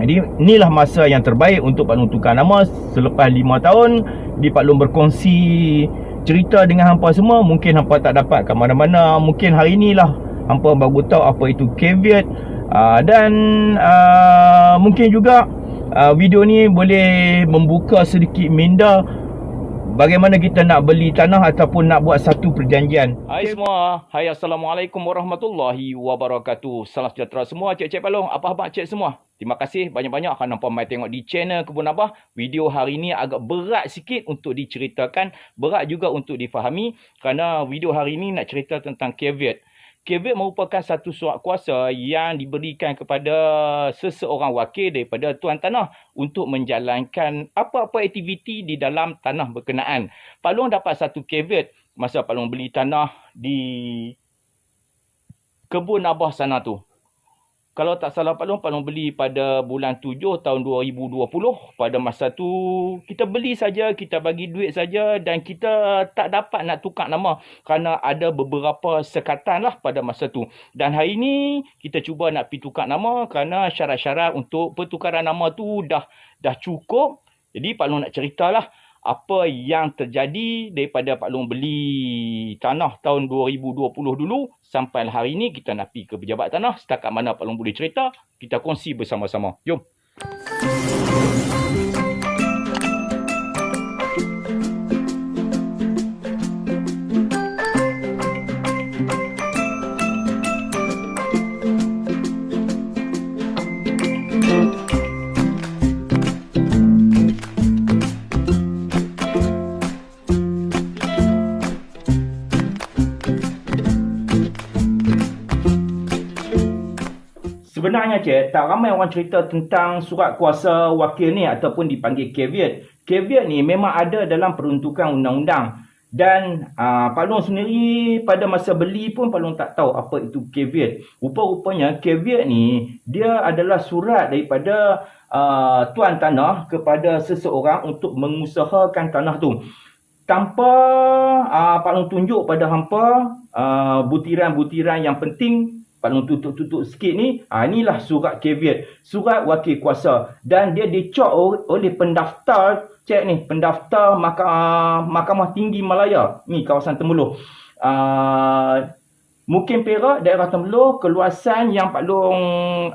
Jadi inilah masa yang terbaik untuk Pak Long tukar nama selepas 5 tahun di Pak Long berkongsi cerita dengan hampa semua mungkin hampa tak dapat kat mana-mana mungkin hari inilah hampa baru tahu apa itu caveat uh, dan uh, mungkin juga uh, video ni boleh membuka sedikit minda bagaimana kita nak beli tanah ataupun nak buat satu perjanjian. Hai semua. Hai Assalamualaikum warahmatullahi wabarakatuh. Salam sejahtera semua cik-cik palong. Apa khabar cik semua? Terima kasih banyak-banyak kerana mai tengok di channel Kebun Abah. Video hari ini agak berat sikit untuk diceritakan. Berat juga untuk difahami. Kerana video hari ini nak cerita tentang caveat. Caveat merupakan satu surat kuasa yang diberikan kepada seseorang wakil daripada tuan tanah untuk menjalankan apa-apa aktiviti di dalam tanah berkenaan. Pak Long dapat satu caveat masa Pak Long beli tanah di kebun Abah sana tu kalau tak salah Pak Long, Pak Long beli pada bulan 7 tahun 2020. Pada masa tu, kita beli saja, kita bagi duit saja dan kita tak dapat nak tukar nama. Kerana ada beberapa sekatan lah pada masa tu. Dan hari ni, kita cuba nak pergi tukar nama kerana syarat-syarat untuk pertukaran nama tu dah dah cukup. Jadi Pak Long nak ceritalah apa yang terjadi daripada Pak Long beli tanah tahun 2020 dulu sampai hari ini kita nak pergi ke pejabat tanah setakat mana Pak Long boleh cerita kita kongsi bersama-sama. Jom Sebenarnya cik, tak ramai orang cerita tentang surat kuasa wakil ni ataupun dipanggil caveat. Caveat ni memang ada dalam peruntukan undang-undang. Dan uh, Pak Long sendiri pada masa beli pun Pak Long tak tahu apa itu caveat. Rupa-rupanya caveat ni dia adalah surat daripada uh, tuan tanah kepada seseorang untuk mengusahakan tanah tu. Tanpa uh, Pak Long tunjuk pada hampa uh, butiran-butiran yang penting Pak Long tutup-tutup sikit ni, ha, inilah surat caveat. Surat wakil kuasa. Dan dia dicok oleh pendaftar, cek ni, pendaftar Mahkamah, Mahkamah Tinggi Malaya. Ni kawasan Temeloh. Uh, mungkin Perak, daerah Temeloh, keluasan yang Pak Long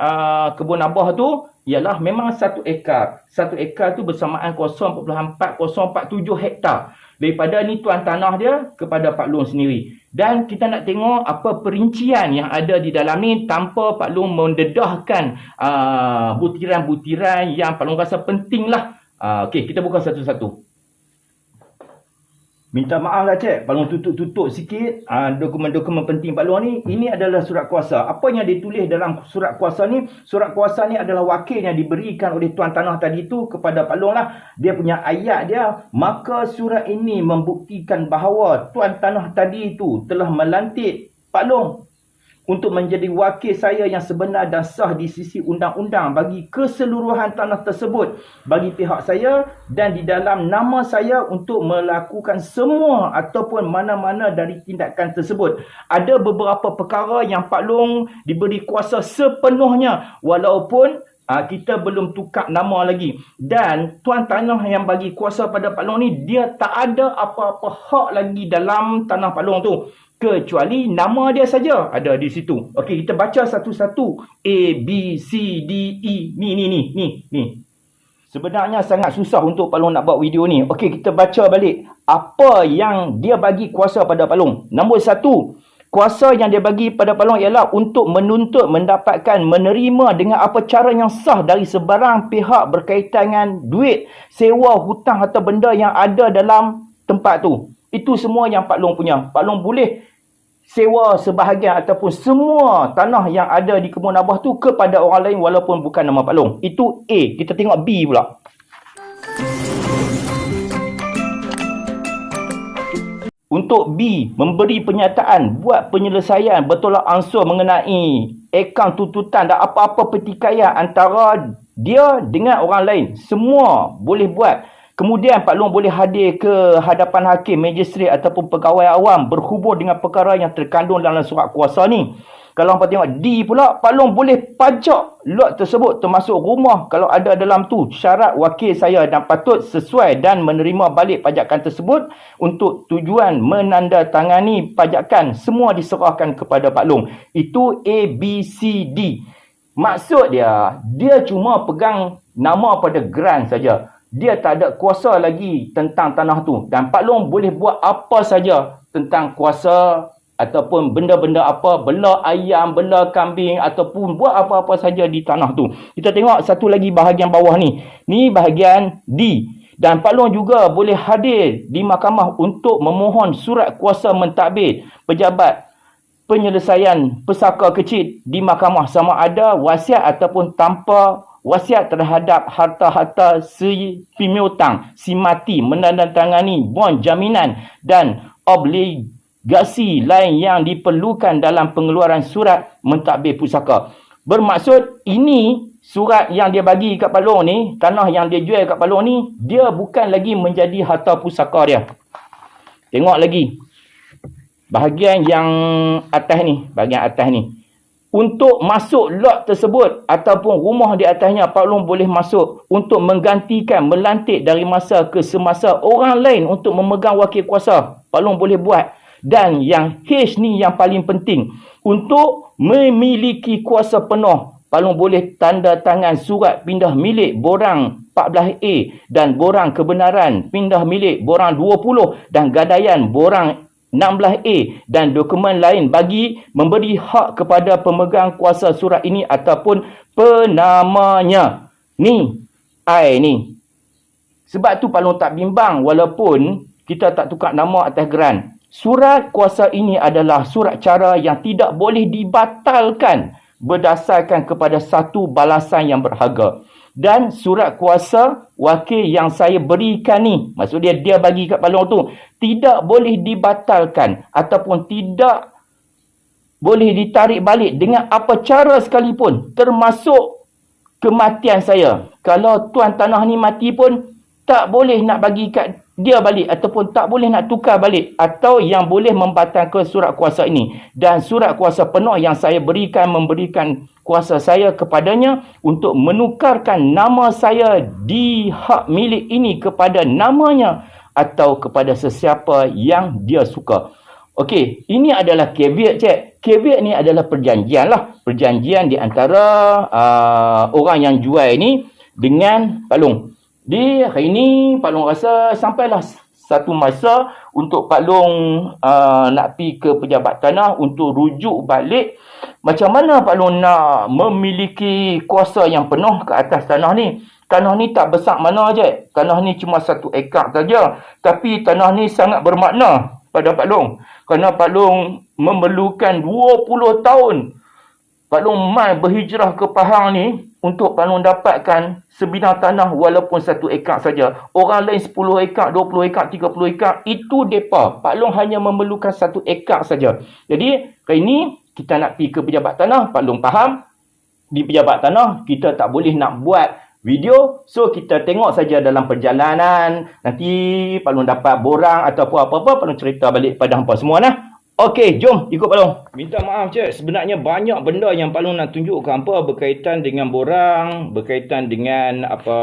uh, Kebun Abah tu, ialah memang satu ekar. Satu ekar tu bersamaan 0.4047 hektar daripada ni tuan tanah dia kepada Pak Long sendiri. Dan kita nak tengok apa perincian yang ada di dalam ni tanpa Pak Long mendedahkan uh, butiran-butiran yang Pak Long rasa penting lah. Uh, Okey, kita buka satu-satu. Minta maaf lah cik, Long tutup-tutup sikit uh, dokumen-dokumen penting Pak Long ni. Ini adalah surat kuasa. Apa yang ditulis dalam surat kuasa ni? Surat kuasa ni adalah wakil yang diberikan oleh tuan tanah tadi tu kepada Pak Long lah. Dia punya ayat dia. Maka surat ini membuktikan bahawa tuan tanah tadi tu telah melantik Pak Long untuk menjadi wakil saya yang sebenar dan sah di sisi undang-undang bagi keseluruhan tanah tersebut bagi pihak saya dan di dalam nama saya untuk melakukan semua ataupun mana-mana dari tindakan tersebut. Ada beberapa perkara yang Pak Long diberi kuasa sepenuhnya walaupun uh, kita belum tukar nama lagi. Dan tuan tanah yang bagi kuasa pada Pak Long ni dia tak ada apa-apa hak lagi dalam tanah Pak Long tu kecuali nama dia saja ada di situ. Okey, kita baca satu-satu. A, B, C, D, E. Ni, ni, ni, ni, ni. Sebenarnya sangat susah untuk Palung nak buat video ni. Okey, kita baca balik. Apa yang dia bagi kuasa pada Palung. Nombor satu. Kuasa yang dia bagi pada Palung ialah untuk menuntut, mendapatkan, menerima dengan apa cara yang sah dari sebarang pihak berkaitan dengan duit, sewa, hutang atau benda yang ada dalam tempat tu. Itu semua yang Pak Long punya. Pak Long boleh sewa sebahagian ataupun semua tanah yang ada di kebun abah tu kepada orang lain walaupun bukan nama Pak Long. Itu A. Kita tengok B pula. Untuk B, memberi pernyataan, buat penyelesaian bertolak ansur mengenai akaun tuntutan dan apa-apa pertikaian antara dia dengan orang lain. Semua boleh buat. Kemudian Pak Long boleh hadir ke hadapan hakim, magistrate ataupun pegawai awam berhubung dengan perkara yang terkandung dalam surat kuasa ni. Kalau hampa tengok D pula, Pak Long boleh pajak lot tersebut termasuk rumah kalau ada dalam tu. Syarat wakil saya dan patut sesuai dan menerima balik pajakan tersebut untuk tujuan menandatangani pajakan semua diserahkan kepada Pak Long. Itu A, B, C, D. Maksud dia, dia cuma pegang nama pada grant saja. Dia tak ada kuasa lagi tentang tanah tu. Dan Pak Long boleh buat apa saja tentang kuasa ataupun benda-benda apa, bela ayam, bela kambing ataupun buat apa-apa saja di tanah tu. Kita tengok satu lagi bahagian bawah ni. Ni bahagian D. Dan Pak Long juga boleh hadir di mahkamah untuk memohon surat kuasa mentadbir pejabat penyelesaian pesaka kecil di mahkamah sama ada wasiat ataupun tanpa wasiat terhadap harta-harta si piutang, si mati menandatangani bon jaminan dan obligasi gasi lain yang diperlukan dalam pengeluaran surat mentadbir pusaka. Bermaksud ini surat yang dia bagi kat Palong ni, tanah yang dia jual kat Palong ni, dia bukan lagi menjadi harta pusaka dia. Tengok lagi. Bahagian yang atas ni, bahagian atas ni. Untuk masuk lot tersebut ataupun rumah di atasnya Pak Long boleh masuk untuk menggantikan melantik dari masa ke semasa orang lain untuk memegang wakil kuasa. Pak Long boleh buat dan yang H ni yang paling penting. Untuk memiliki kuasa penuh. Palung boleh tanda tangan surat pindah milik borang 14A dan borang kebenaran pindah milik borang 20 dan gadaian borang 16A dan dokumen lain bagi memberi hak kepada pemegang kuasa surat ini ataupun penamanya. Ni, I ni. Sebab tu Palung tak bimbang walaupun kita tak tukar nama atas geran. Surat kuasa ini adalah surat cara yang tidak boleh dibatalkan berdasarkan kepada satu balasan yang berharga. Dan surat kuasa wakil yang saya berikan ni, maksud dia dia bagi kat Palong tu, tidak boleh dibatalkan ataupun tidak boleh ditarik balik dengan apa cara sekalipun termasuk kematian saya. Kalau tuan tanah ni mati pun tak boleh nak bagi kat dia balik ataupun tak boleh nak tukar balik atau yang boleh membatalkan surat kuasa ini dan surat kuasa penuh yang saya berikan memberikan kuasa saya kepadanya untuk menukarkan nama saya di hak milik ini kepada namanya atau kepada sesiapa yang dia suka. Okey, ini adalah caveat cek. Caveat ni adalah perjanjian lah. Perjanjian di antara uh, orang yang jual ini dengan Pak Long. Di hari ini Pak Long rasa sampailah satu masa untuk Pak Long uh, nak pergi ke pejabat tanah untuk rujuk balik macam mana Pak Long nak memiliki kuasa yang penuh ke atas tanah ni. Tanah ni tak besar mana je. Tanah ni cuma satu ekar saja. Tapi tanah ni sangat bermakna pada Pak Long. Kerana Pak Long memerlukan 20 tahun. Pak Long mai berhijrah ke Pahang ni untuk Long dapatkan sebidang tanah walaupun satu ekar saja. Orang lain 10 ekar, 20 ekar, 30 ekar, itu depa. Pak Long hanya memerlukan satu ekar saja. Jadi, kali ini kita nak pergi ke pejabat tanah, Pak Long faham. Di pejabat tanah, kita tak boleh nak buat video. So, kita tengok saja dalam perjalanan. Nanti Pak Long dapat borang atau apa-apa, Pak Long cerita balik pada hampa semua nah. Okey, jom ikut Pak Long. Minta maaf cik, sebenarnya banyak benda yang Pak Long nak tunjuk ke hampa berkaitan dengan borang, berkaitan dengan apa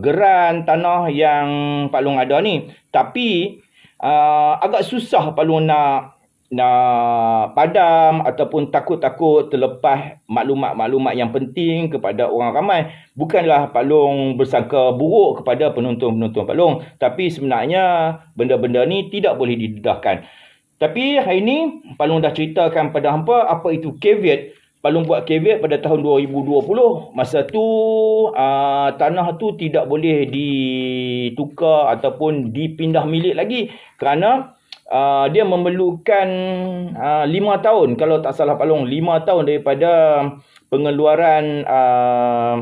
geran tanah yang Pak Long ada ni. Tapi uh, agak susah Pak Long nak nak padam ataupun takut-takut terlepas maklumat-maklumat yang penting kepada orang ramai. Bukanlah Pak Long bersangka buruk kepada penonton-penonton Pak Long. Tapi sebenarnya benda-benda ni tidak boleh didedahkan. Tapi hari ni Pak Long dah ceritakan pada hampa apa itu caveat. Pak Long buat caveat pada tahun 2020. Masa tu uh, tanah tu tidak boleh ditukar ataupun dipindah milik lagi kerana uh, dia memerlukan uh, 5 tahun kalau tak salah Pak Long 5 tahun daripada pengeluaran uh,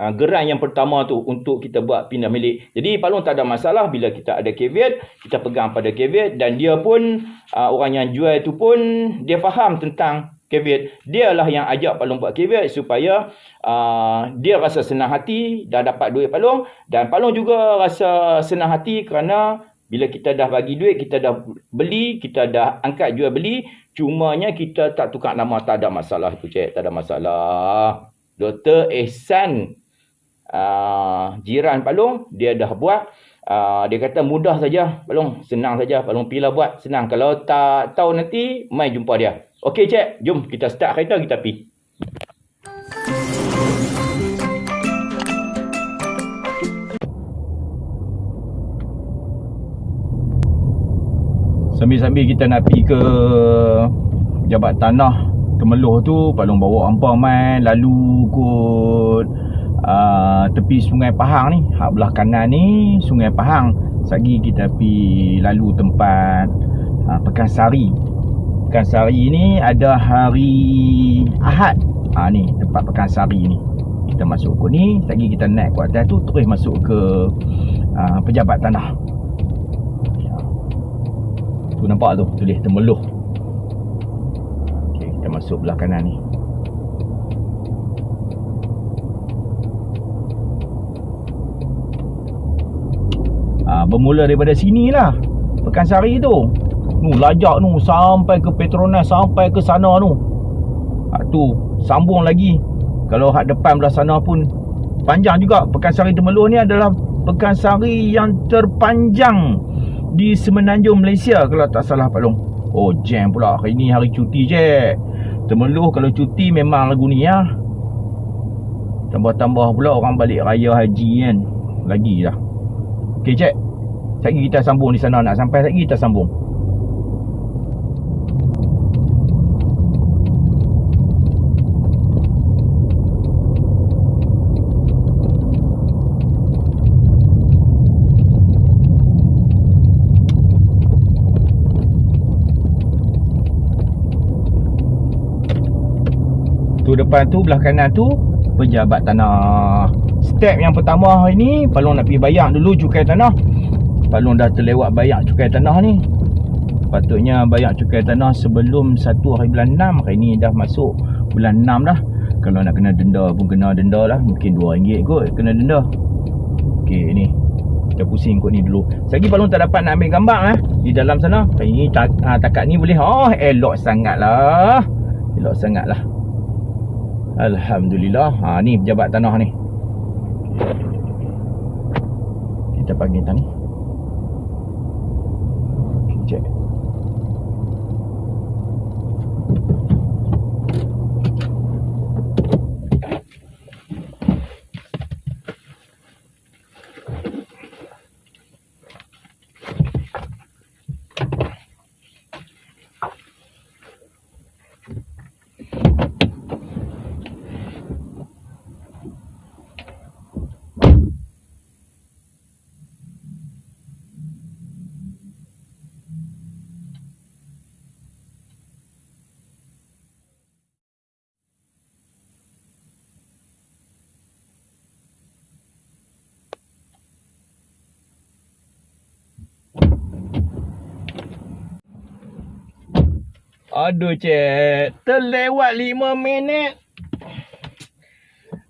uh, geran yang pertama tu untuk kita buat pindah milik. Jadi Pak Long tak ada masalah bila kita ada caveat, kita pegang pada caveat dan dia pun uh, orang yang jual tu pun dia faham tentang caveat. Dialah yang ajak Pak Long buat caveat supaya uh, dia rasa senang hati dah dapat duit Pak Long dan Pak Long juga rasa senang hati kerana Bila kita dah bagi duit, kita dah beli, kita dah angkat jual beli. Cumanya kita tak tukar nama, tak ada masalah tu cik. Tak ada masalah. Dr. Ehsan uh, jiran Pak Long, dia dah buat. Uh, dia kata mudah saja Pak Long, senang saja Pak Long pilih buat, senang. Kalau tak tahu nanti, mai jumpa dia. Okey cik, jom kita start kereta, kita pergi. Sambil-sambil kita nak pergi ke Jabat Tanah Temeloh tu Pak Long bawa ampang main Lalu kot uh, Tepi Sungai Pahang ni Hak belah kanan ni Sungai Pahang. Sagi kita pergi Lalu tempat uh, Pekan Sari Pekan Sari ni Ada hari Ahad. Ha, Ni tempat Pekan Sari ni. Kita masuk ke ni Sagi kita naik ke atas tu Terus masuk ke uh, Pejabat Tanah. Tu nampak tu tulis temeluh. Okey, kita masuk belah kanan ni. Bermula daripada sini lah. Pekan Sari tu. Nu lajak nu sampai ke Petronas sampai ke sana nu. Hak tu sambung lagi. Kalau hak depan belah sana pun panjang juga. Pekan Sari Temeluh ni adalah Pekan Sari yang terpanjang di Semenanjung Malaysia kalau tak salah Pak Long. Oh jam pula hari ni hari cuti je. Temeluh kalau cuti memang lagu ni ya. Tambah-tambah pula orang balik raya haji kan. Lagi lah. Okey cik. Sekejap kita sambung di sana nak sampai lagi kita sambung. Tu depan tu belah kanan tu pejabat tanah. Step yang pertama hari ni Palong nak pergi bayar dulu cukai tanah. Palong dah terlewat bayar cukai tanah ni. Patutnya bayar cukai tanah sebelum 1 hari bulan 6. Hari ni dah masuk bulan 6 dah. Kalau nak kena denda pun kena denda lah. Mungkin RM2 kot kena denda. Okey ni. Kita pusing kot ni dulu. Selagi Palong tak dapat nak ambil gambar eh. Di dalam sana. Hari ni tak, ah, takat ni boleh. Oh elok sangat lah. Elok sangat lah. Alhamdulillah. Ha ni pejabat tanah ni. Kita panggil tadi. Cek. Aduh cik, terlewat 5 minit.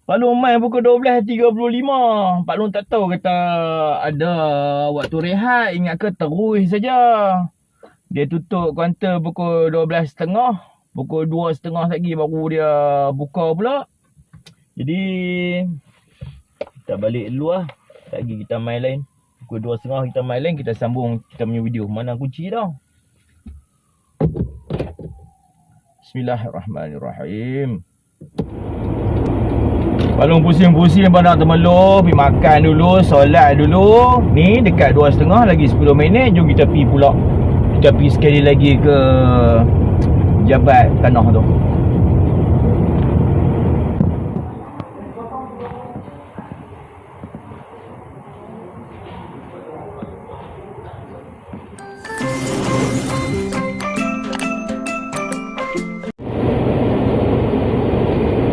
Pak Long main pukul 12.35. Pak Long tak tahu kata ada waktu rehat. Ingat ke terus saja. Dia tutup kaunter pukul 12.30. Pukul 2.30 lagi baru dia buka pula. Jadi kita balik dulu lah. Lagi kita main lain. Pukul 2.30 kita main lain. Kita sambung kita punya video. Mana kunci dah. Bismillahirrahmanirrahim. Balung pusing-pusing pada nak temeluh, pergi makan dulu, solat dulu. Ni dekat 2.30 lagi 10 minit, jom kita pergi pula. Kita pergi sekali lagi ke jabat tanah tu.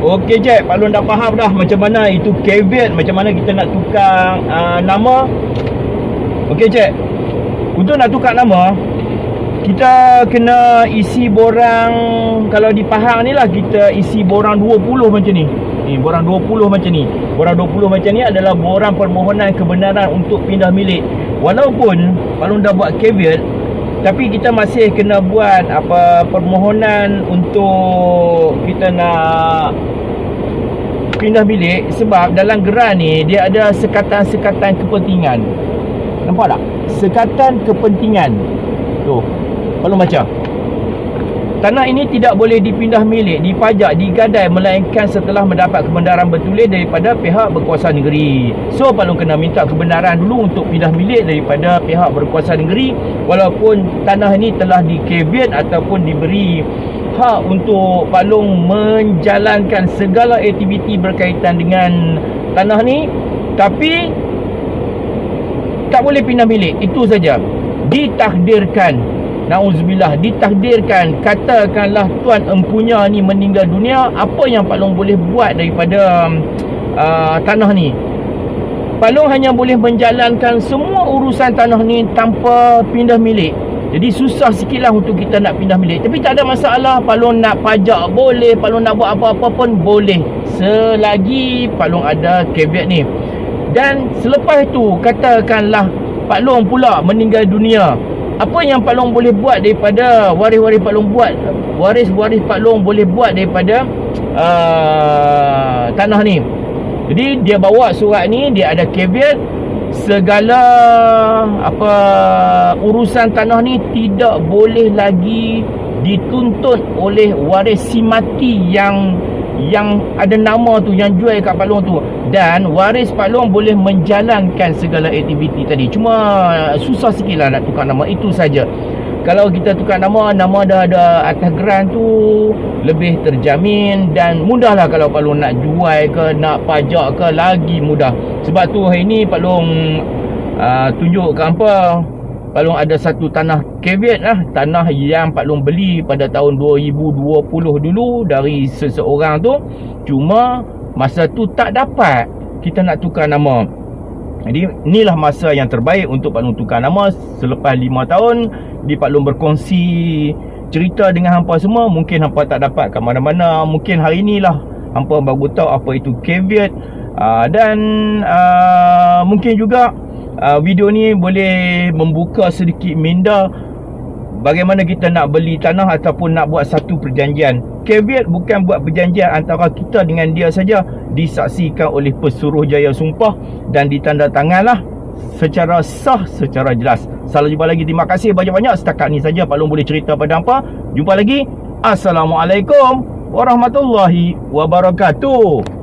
Okey cik, Pak Long dah faham dah macam mana itu caveat, macam mana kita nak tukar uh, nama. Okey cik. Untuk nak tukar nama, kita kena isi borang kalau di Pahang ni lah kita isi borang 20 macam ni. Ni borang 20 macam ni. Borang 20 macam ni adalah borang permohonan kebenaran untuk pindah milik. walaupun Pak Long dah buat caveat tapi kita masih kena buat apa permohonan untuk kita nak pindah bilik sebab dalam geran ni dia ada sekatan-sekatan kepentingan. Nampak tak? Sekatan kepentingan. Tu. Kalau baca. Tanah ini tidak boleh dipindah milik, dipajak, digadai melainkan setelah mendapat kebenaran bertulis daripada pihak berkuasa negeri. So, Pak kena minta kebenaran dulu untuk pindah milik daripada pihak berkuasa negeri walaupun tanah ini telah dikebiat ataupun diberi hak untuk Pak menjalankan segala aktiviti berkaitan dengan tanah ni. Tapi tak boleh pindah milik. Itu saja. Ditakdirkan. Nauzubillah. Ditakdirkan. Katakanlah tuan empunya ni meninggal dunia apa yang Pak Long boleh buat daripada uh, tanah ni? Pak Long hanya boleh menjalankan semua urusan tanah ni tanpa pindah milik jadi susah sikit lah untuk kita nak pindah milik tapi tak ada masalah Pak Long nak pajak boleh Pak Long nak buat apa-apa pun boleh. Selagi Pak Long ada caveat ni. Dan selepas itu katakanlah Pak Long pula meninggal dunia. Apa yang Pak Long boleh buat daripada waris-waris Pak Long buat? Waris-waris Pak Long boleh buat daripada uh, tanah ni. Jadi dia bawa surat ni dia ada caveat segala apa urusan tanah ni tidak boleh lagi dituntut oleh waris si mati yang yang ada nama tu yang jual kat Pak Long tu. Dan waris Pak Long boleh menjalankan segala aktiviti tadi. Cuma susah sikit lah nak tukar nama. Itu saja kalau kita tukar nama nama dah ada atas geran tu lebih terjamin dan mudah lah kalau Pak Long nak jual ke nak pajak ke lagi mudah. Sebab tu hari ni Pak Long uh, tunjuk ke apa Pak Long ada satu tanah caveat lah. Tanah yang Pak Long beli pada tahun 2020 dulu Dari seseorang tu. Cuma masa tu tak dapat Kita nak tukar nama Jadi inilah masa yang terbaik untuk Pak Long tukar nama. Selepas 5 tahun Di Pak Long berkongsi cerita dengan hampa semua Mungkin hampa tak dapat kat mana-mana. Mungkin hari inilah Hampa baru tahu apa itu caveat. Uh, Dan uh, mungkin juga uh, video ni boleh membuka sedikit minda bagaimana kita nak beli tanah ataupun nak buat satu perjanjian. Caveat bukan buat perjanjian antara kita dengan dia saja disaksikan oleh pesuruh jaya sumpah dan ditandatanganlah secara sah secara jelas. Salah jumpa lagi. Terima kasih banyak-banyak. Setakat ni saja Pak Long boleh cerita pada hampa. Jumpa lagi. Assalamualaikum warahmatullahi wabarakatuh.